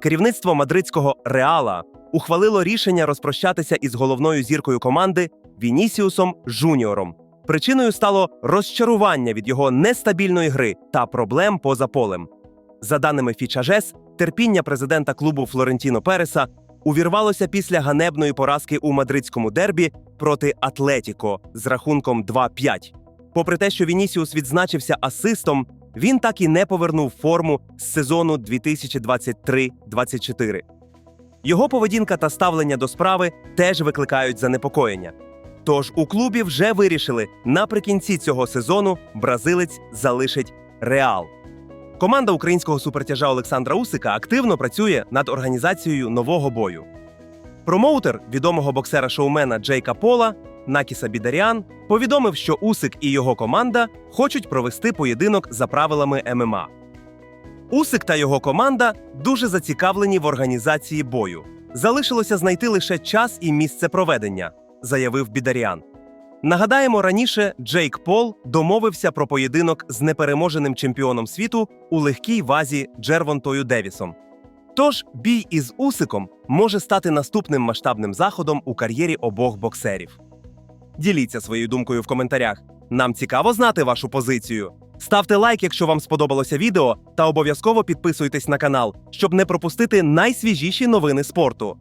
керівництво мадридського Реала ухвалило рішення розпрощатися із головною зіркою команди Вінісіусом Жуніором. Причиною стало розчарування від його нестабільної гри та проблем поза полем. За даними Фічажес, терпіння президента клубу Флорентіно Переса увірвалося після ганебної поразки у мадридському дербі проти Атлетіко з рахунком 2-5. Попри те, що Вінісіус відзначився асистом, він так і не повернув форму з сезону 2023-24. Його поведінка та ставлення до справи теж викликають занепокоєння. Тож у клубі вже вирішили, наприкінці цього сезону бразилець залишить Реал. Команда українського супертяжа Олександра Усика активно працює над організацією нового бою. Промоутер відомого боксера-шоумена Джейка Пола Накіса Бідаріан повідомив, що Усик і його команда хочуть провести поєдинок за правилами ММА. Усик та його команда дуже зацікавлені в організації бою. Залишилося знайти лише час і місце проведення, заявив Бідаріан. Нагадаємо, раніше Джейк Пол домовився про поєдинок з непереможеним чемпіоном світу у легкій вазі Джервонтою Девісом. Тож бій із Усиком може стати наступним масштабним заходом у кар'єрі обох боксерів. Діліться своєю думкою в коментарях. Нам цікаво знати вашу позицію. Ставте лайк, якщо вам сподобалося відео, та обов'язково підписуйтесь на канал, щоб не пропустити найсвіжіші новини спорту.